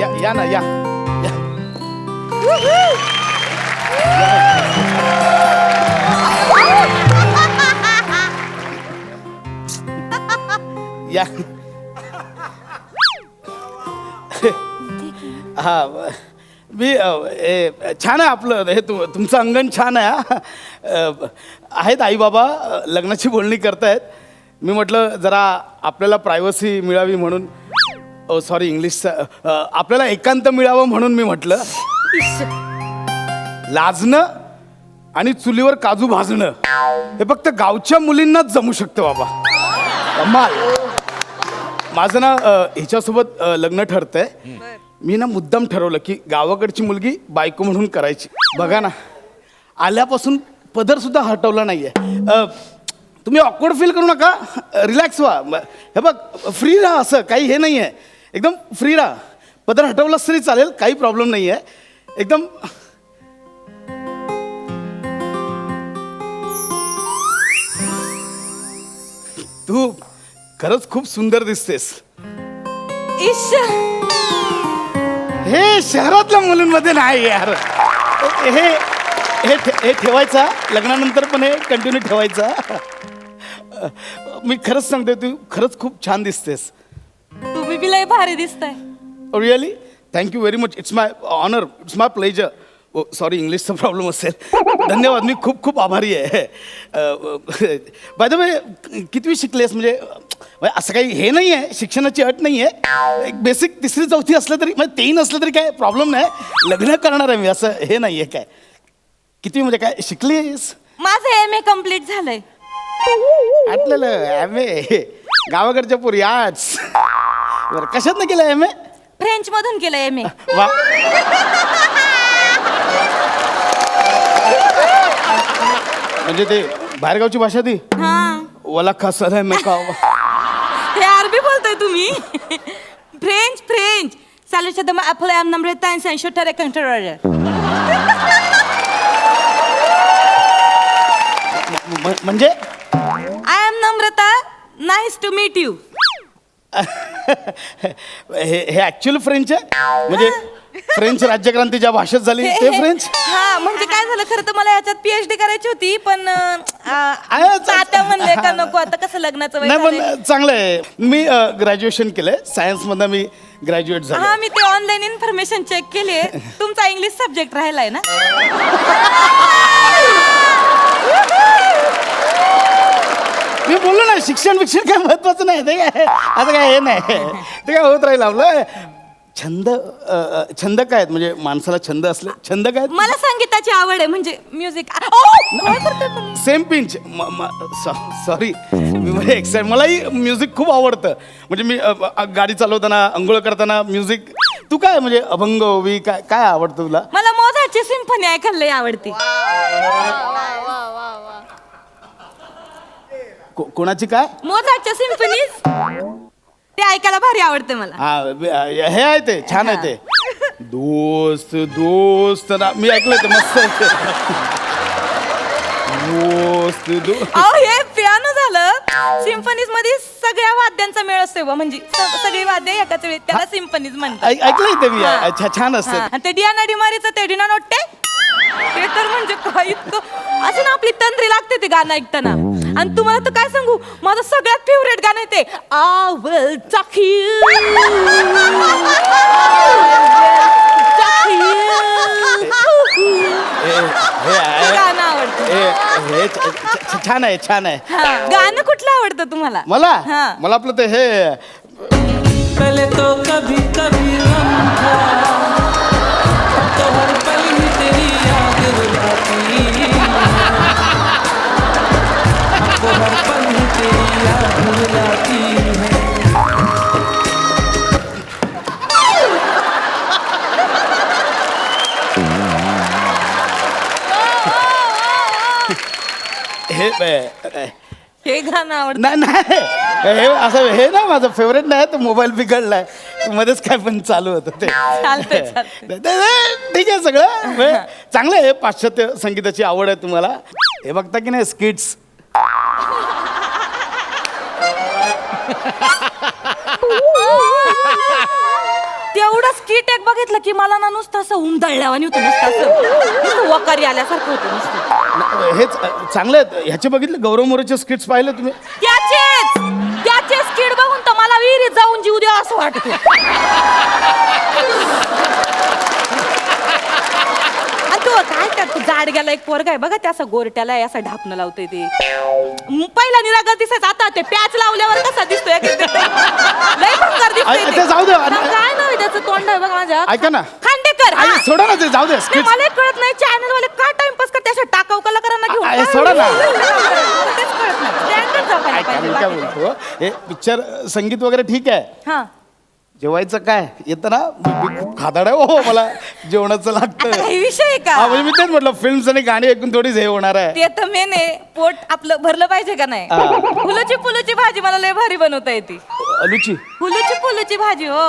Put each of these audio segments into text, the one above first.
या या ना या या. या हा मी अ, ए, छान आहे आपलं. हे तु तुमचं अंगण छान आहे हा. अ, आहेत आई बाबा लग्नाची बोलणी करतायत. मी म्हटलं जरा आपल्याला प्रायव्हसी मिळावी म्हणून. सॉरी इंग्लिशचं अ, आपल्याला एकांत मिळावं म्हणून मी म्हटलं. लाजणं आणि चुलीवर काजू भाजणं. हे फक्त गावच्या मुलींनाच जमू शकतं बाबा. कमाल. माझं ना अ, हिच्यासोबत लग्न ठरतंय. मी ना मुद्दाम ठरवलं की गावाकडची मुलगी बायको म्हणून करायची. बघा ना. आल्यापासून पदर सुद्धा हटवला नाहीये. तुम्ही ऑकवर्ड फील करू नका. रिलॅक्स व्हा. हे बघ फ्री राहा असं. काही हे नाही आहे एकदम फ्री राहा. पदर हटवलाच तरी चालेल काही प्रॉब्लेम नाही आहे एकदम तू खरंच खूप सुंदर दिसतेस. हे शहरातल्या मुलींमध्ये नाही यार. हे हे हे ठेवायचा लग्नानंतर पण हे कंटिन्यू ठेवायचा. मी खरंच सांगते तू खरंच खूप छान दिसतेस. तुम्ही बी लय भारी दिसताय. Really thank you very much it's my honour it's my pleasure oh sorry इंग्लिशचा प्रॉब्लेम असेल. धन्यवाद. मी खूप खूप आभारी आहे. बाय द वे कितवी शिकलेस? म्हणजे म्हणजे असं काही हे नाही आहे शिक्षणाची अट नाही आहे एक बेसिक तिसरी चौथी असलं तरी म्हणजे तेही नसलं तरी काय प्रॉब्लेम नाही. लग्न करणार आहे मी. असं हे नाही आहे काय. किती म्हणजे काय? शिकलीस? माझं एम ए कंप्लीट झालंय. आटलेलं एम ए गावाकडच्या पुरी आर्ट्स बरं कशात केलं एम ए फ्रेंच मधून केलं एम ए वा. म्हणजे ते बाहेरगावची भाषा ती? हा. वला कसं आहे मैं का हे अरबी बोलताय तुम्ही? French French. Salut de mă apelăm numărul tău în șutare controlleră. म- म्हणजे? I am Namrata. Nice to meet you. हे हे ऍक्च्युअल फ्रेंच आहे? म्हणजे फ्रेंच राज्यक्रांती ज्या भाषेत झाली हे- ते हे- फ्रेंच हा म्हणजे काय झालं खरं तर मला याच्यात पीएचडी करायची होती पण अं, आ, तात्या म्हणले का नको आता कसं लग्नाचं वय नाही झालंय. पण चांगलं आहे. मी ग्रॅज्युएशन केलंय. सायन्समधनं मी ग्रॅज्युएट हा झालो मी ते ऑनलाईन इन्फॉर्मेशन चेक केली तुमचा इंग्लिश सब्जेक्ट राहिलाय ना? मी बोललो ना शिक्षण विक्षण काय महत्वाचं नाही ते काय? आता काय हे नाही. ते काय होत राहील आपलं? छंद अ, अ, छंद काय आहेत? म्हणजे माणसाला छंद असले छंद काय आहेत? मला संगीताची आवड आहे म्हणजे म्युझिक सेम पिंच सॉरी मी म्हणजे एक्साइट मलाही म्युझिक खूप आवडतं. म्हणजे मी अ, अ, गाडी चालवताना आंघोळ करताना म्युझिक तू काय म्हणजे अभंग ओवी काय काय आवडतं तुला? मला मोझाची सिम्फनी ऐकायला लय आवडते. को- कोणाची काय? मोझाटच्या सिम्फनीज ते ऐकायला भारी आवडते मला. हा ब- हे आहे ते छान आहे ते. दोस्त दोस्त ना मी ऐकलंय ते मस्त आहे ते. दोस्त अहो हे पियानो झालं. सिम्फनीजमध्ये सगळ्या वाद्यांचा मेळ असतो बा, म्हणजे स- सगळी वाद्य एकाच वेळी त्याला सिम्फनीज म्हणतात. ऐक- ऐकलंय ते मी हा. अच्छा छान असतं हा, ते. डियाना डिमारीचं ते डिना नोट्टे ते तर म्हणजे काय इतकं असं ना आपली तंद्री लागते ते गाणं ऐकताना. आणि तुम्हाला तर काय सांगू? माझं सगळ्यात फेवरेट गाणं आहे ते. हे हे गाणं आवडतं. हे हे छ- छ- छ- छान आहे छान आहे. हा, गाणं कुठलं आवडतं तुम्हाला? मला? हा. मला आपलं ते हे. पहले तो कभी कभी था गाणं आवडतं. नाही नाही हे असं हे ना माझं फेवरेट नाही तर मोबाईल बिघडलाय. मध्येच काय पण चालू होतं ते. चालतंय, ठीक आहे सगळं. म्हणजे चांगलं आहे पाश्चात्य संगीताची आवड आहे तुम्हाला. हे बघता की नाही स्किट्स तेवढं स्किट टेक बघितलं की मला ना नुसतं असं उमदळल्यावानी होतं नुसतं असं. नुसतं वकारी आल्यासारखं होतं नुसतं. हेच चांगलं आहे. ह्याचे बघितले गौरव मोरेचे स्किट्स पाहिले तुम्ही? त्याचेच! त्याचेच किड बघून तर मला विहिरीत जाऊन जीव द्या असं वाटतं आणि तो काय करतो? जाड गेला एक पोरगा आहे बघा त्या असं गोरट्याला आहे, असं ढापणं लावतोय ते. म, पहिला निरागस दिसायचा आता ते प्याच लावल्यावर कसा दिसतोय एक एक लय भंगार दिसतोय ऐ- ते. ते जाऊ दे. ना, काय नाव आहे त्याचं तोंड आहे बघा माझ्या ऐका ना. खांडेकर आई, हा. सोडा ना ते जाऊ दे नाही, मला एक कळत नाही चॅनल वाले का टाइमपास करते अशा टाकाऊ कलाकारांना घेऊन. आ- सोडा ना. तेच कळत नाही. Standard जपायला ऐका पाहिजे, मी काय बाकी. बोलतो? हे पिक्चर संगीत वगैरे ठीक आहे. हा. जेवायचं काय? येतं ना मी मी खूप खादाड आहे हो मला जेवणाचं आता लागतं काही विषय आहे हा म्हणजे का मी तेच म्हटलं फिल्म्स आणि गाणी ऐकून थोडीच हे होणार आहे. ते तर मेन आहे. पोट आपलं भरलं पाहिजे का नाही? हा. फुलूची फुलूची भाजी मला लय भारी बनवता येते. अलुची फुलूची फुलूची भाजी हो.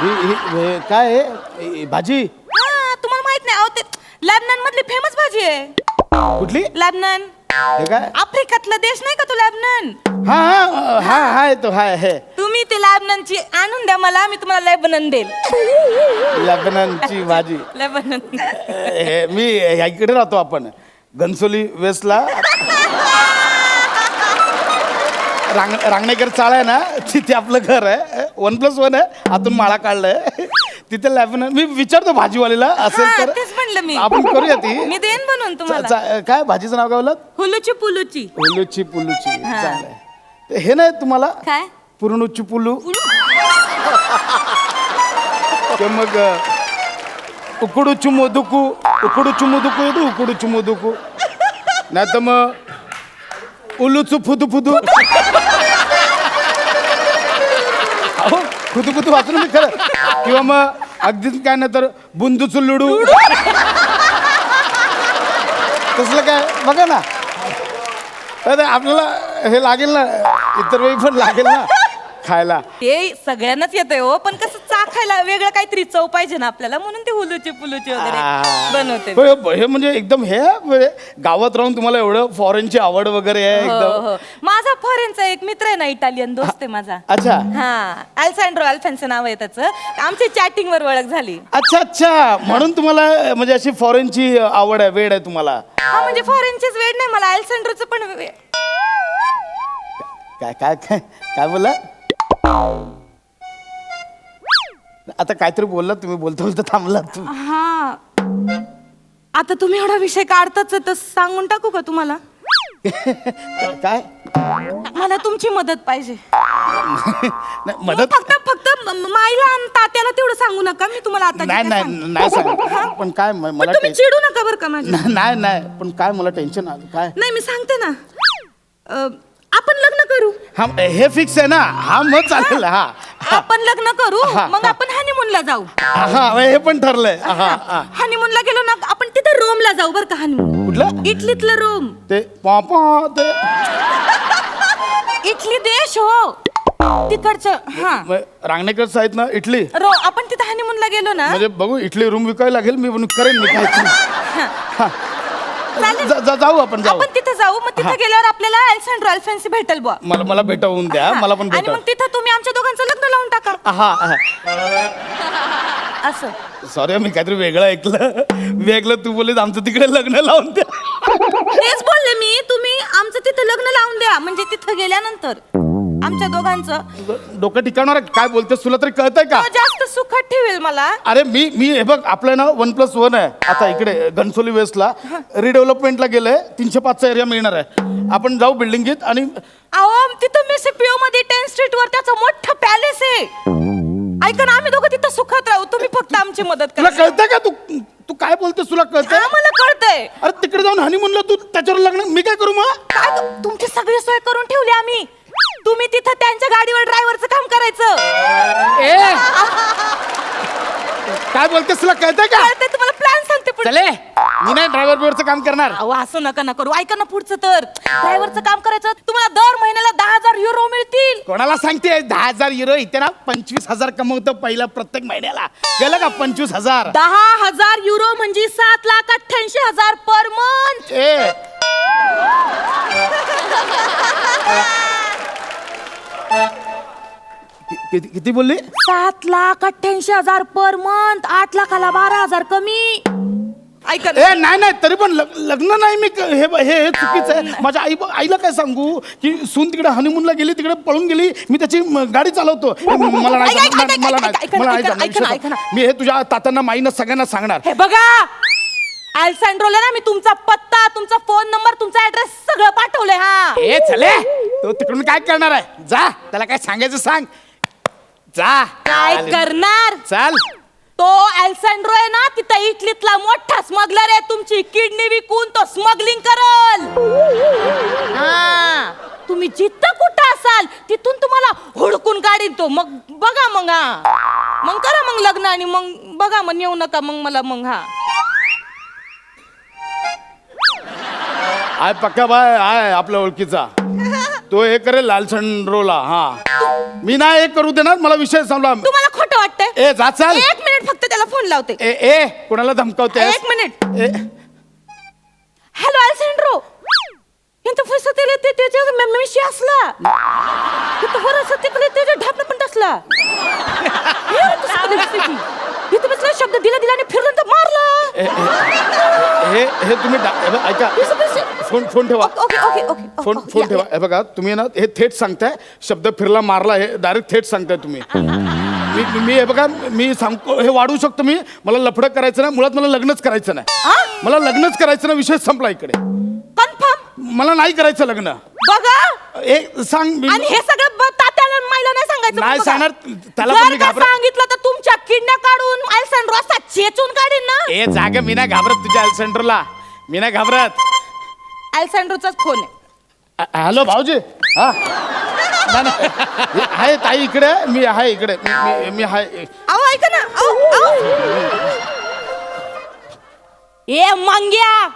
ही ही हे काय आहे? ही भाजी? हा तुम्हाला माहीत नाही. अहो ते लेबनन मधली फेमस भाजी आहे. कुठली? लेबनन. हे काय? आफ्रिकातला देश नाही का तो लेबनन? हा हा हा हाय तो हाय हे. तुम्ही ते लेबननची आणून द्या मला मी तुम्हाला लेबनन देईल. लग्नांची भाजी. लेबनन. हे मी ह्या इकडे राहतो आपण. घनसोली वेस्टला. रांग रांगणेकर चाळ आहे ना तिथे आपलं घर आहे. वन प्लस वन आहे. आतून माळा काढलाय. तिथे लॅबन मी विचारतो भाजीवालीला असेल हा, तर तेच म्हणलं मी. आपण करूया ती. मी देईन बनवून तुम्हाला. चा- काय भाजीचं नाव काय बोलत हुलूची पुलूची. पुलूची पुलूची. हा. ते हे नाही तुम्हाला? काय? पुरणूची पुलू. ते मग अ, उकडूचू मोदुकू उकडूचू मोदुकू येतो उकडूचू मोदुकू. नाही तर मग उलूचू फुदू फुदू. अहो फुदू फुदू वाचून मी खरं. किंवा मग अगदीच काय नाही तर बुंदूचू लुडू. तसलं काय? बघा ना. अरे आपल्याला हे लागेल ना इतर वेळी पण लागेल ना खायला. ते सगळ्यांनाच येतंय हो पण कसं चाखायला वेगळं काहीतरी चव पाहिजे ना आपल्याला म्हणून ते हुलूची पुलूची. वगैरे बनवते. होय, हे म्हणजे एकदम हे म्हणजे गावात राहून तुम्हाला एवढं फॉरेनची आवड वगैरे आहे हो एकदम? हो. माझा फॉरेनचा एक मित्र आहे ना इटालियन दोस्त आहे माझा. अच्छा. हा अल्सँड्रो अल्फेन्सचं नाव आहे त्याचं. आमची चॅटिंग वर ओळख झाली. अच्छा अच्छा. म्हणून तुम्हाला म्हणजे अशी फॉरेनची आवड आहे वेळ आहे तुम्हाला. हा म्हणजे फॉरेनचीच वेळ नाही मला अल्सँड्रोचं पण वे- काय काय काय काय बोला आता काहीतरी बोललात तुम्ही बोलता बोलता थांबलात तुम्ही. हा. आता तुम्ही एवढा विषय काढताच आहे, तर सांगून टाकू का तुम्हाला? काय? मला तुमची मदत पाहिजे. नाही, मदत? फक्त फक्त म- म- माईला आणि तात्याला तेवढं सांगू नका मी तुम्हाला आता जे नाही नाही सांगते. नाही सांग. पण काय म- पण मला तुम्ही चिडू नका बरं का माझ्या. नाही नाही, नाही पण काय मला टेन्शन आलं काय? नाही मी सांगते ना. अ, आपण लग्न करू. हा हे फिक्स आहे ना. हा मग चालेल हा हा. आपण लग्न करू हा, मग हा. आपण हनीमूनला जाऊ. हा हे पण ठरलंय. हा हा हनीमूनला गेलो ना आपण तिथे रोमला जाऊ बरं का हनीमून कुठलं? इटलीतलं रोम ते पापा ते इटली देश हो. तिकडचं हा. रांगणेकर आहेत ना इटली. रो आपण तिथे हनीमूनला गेलो ना. म्हणजे बघू इटली रूम विकायला लागेल मी पण करेन मी काय हा. चालेल. जा- जा- जाऊ आपण जाऊ. आपण तिथे जाऊ. मग तिथे गेल्यावर आपल्याला अल्सेंड्रो अल्फेन्सी भेटेल बुवा. मला मला भेटवून द्या. मला पण आणि भेटव मग तिथं तुम्ही आमच्या दोघांचं लग्न लावून टाका. हा असं. सॉरी मी काहीतरी वेगळं ऐकलं. वेगळं तू बोलीस आमचं तिकडे लग्न लावून द्या. तेच बोलले मी. तुम्ही आमचं तिथं लग्न लावून द्या. म्हणजे तिथं गेल्यानंतर. आमच्या दोघांचं. डोकं ठिकाणार काय बोलतेस तुला तरी कळतंय का? तो जास्त सुखात ठेवेल मला. अरे मी मी हे बघ आपलं ना वन प्लस वन आहे. आता इकडे घनसोली वेस्टला रिडेव्हलपमेंटला गेलंय. तीनशे पाचचा एरिया मिळणार आहे. आपण जाऊ बिल्डिंगीत आणि अहो तिथं मिसिपिओ मध्ये टेन स्ट्रीट वर त्याचं मोठं पॅलेस आहे. ऐका ना आम्ही दोघं तिथं सुखात राहू. तुम्ही फक्त आमची मदत तुला करा कळतंय का? तू तू काय बोलतेस तुला कळतंय? आम्हाला कळतंय. अरे तिकडे जाऊन हनीमूनला तू त्याच्यावर लग्न मी काय करू मग? काय तुमची सगळी सोय करून ठेवली आम्ही. तुम्ही तिथं त्यांच्या गाडीवर ड्रायव्हरचं काम करायचं. ए! काय बोलतेस तुला कळतंय का? कळतंय तुम्हाला प्लॅन सांगते पुढे. चले मी नाही ड्रायव्हर बिवरचं काम करणार. अहो असं नका ना करू. ऐका ना पुढचं तर. ड्रायव्हरचं काम करायचं तुम्हाला दर महिन्याला दहा हजार युरो मिळतील. कोणाला सांगते दहा हजार युरो इथे ना पंचवीस हजार कमवतो पहिला प्रत्येक महिन्याला. गेलं का पंचवीस हजार? दहा हजार युरो म्हणजे सात लाख अठ्ठ्याऐंशी हजार पर मंथ ए! किती किती बोलली? सात लाख अठ्ठ्याऐंशी हजार पर मंथ आठ लाखाला बारा हजार कमी. ऐका ना. ए नाही नाही तरी पण लग- लग्न नाही मी क- हे हे हे चुकीचं आहे. माझ्या आई आईला काय सांगू? की सून तिकडे हनीमूनला गेली तिकडे पळून गेली मी त्याची म, गाडी चालवतो. मला नाही ऐका, ऐका, जमणार, ऐका, मला ऐका, नाही ऐका, मला नाही ऐका, जमणार, ऐका ना, विषय ऐका ना. संपला. मी हे तुझ्या तात्यांना माईनं सगळ्यांना सांगणार. हे बघा अल्सँड्रोला ना मी तुमचा पत्ता तुमचा फोन नंबर तुमचा ऍड्रेस सगळं पाठवलंय हा. ए चले. तो तिकडून काय करणार आहे? जा. त्याला काय सांगायचं सांग. जा. काय करणार? चाल. तो अल्सँड्रो आहे ना तिथं इटलीतला मोठा स्मगलर आहे. तुमची किडनी विकून तो स्मगलिंग करल. हा. तुम्ही जिथं कुठं असाल तिथून तुम्हाला हुडकून काढीन तो. मग बघा मग हा. मग करा मग लग्न आणि मग बघा मग येऊ नका मग मला मग हा. आय पक्का बाय आहे आपल्या ओळखीचा. तो हे करेल लालचंद्रोला हा. मी नाही हे करू देणार मला विषय सांगला तुम्हाला खोटं वाटतंय? ए जा चाल एक मिनिट फक्त त्याला फोन लावते. ए ए कोणाला धमकावते एक मिनिट. ए. हॅलो अल्सेंड्रो. इंत फसत ते ते त्याच्या मेमेशी असला. वरस तिकडे त्याच्या ढापण पण असला इथं बसला शब्द दिला दिला आणि फिरून तर मारला. हे हे तुम्ही ऐका. फोन फोन ठेवा. Okay okay okay phone phone ठेवा. हे बघा तुम्ही ना हे थेट सांगताय शब्द फिरला मारला हे डायरेक्ट थेट सांगताय तुम्ही. मी मी हे बघा मी सांगतो हे वाढवू शकतो मी. मला लफडं करायचं नाही मुळात मला लग्नच करायचं नाही. मला लग्नच करायचं नाही विषय संपला इकडे. कन्फर्म मला नाही करायचं लग्न. बघा. एक सांग मी- आणि हे सगळं ब- तात्याला माईला नाही सांगायचं नाही बघा. सांगणार, त्याला पण जर मी का घाबरत- सांगितलं तर तुमच्या किडण्या काढून अल्सेंड्रो असा चेचून काढीन ना. ए जाग मी नाही घाबरत तुझ्या सेंटरला मी नाही घाबरत. अल्सेंड्रोचाच फोन आहे. हॅलो भाऊजी. हा? नाही, नाही. हे आहे ताई इकडे मी आहे इकडे. मी- मी मी आहे. अहो ऐका ना. अहो अहो. ए मांग्या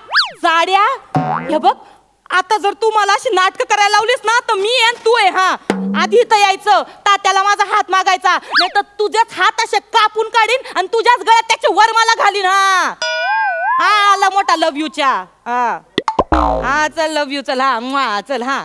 जाड्या. हे बघ आता जर तू मला अशी नाटक करायला लावलीस ना तर मी आणि तू आहे हा. आधी इथं यायचं तात्याला माझा हात मागायचा. नाही तर तुझेच हात असे कापून काढीन आणि तुझ्याच गळ्यात त्याचे वर मला घालीन हा. हा आला मोठा लव यूच्या हा. हा चल लव यू चल हा म्वा, चल हा.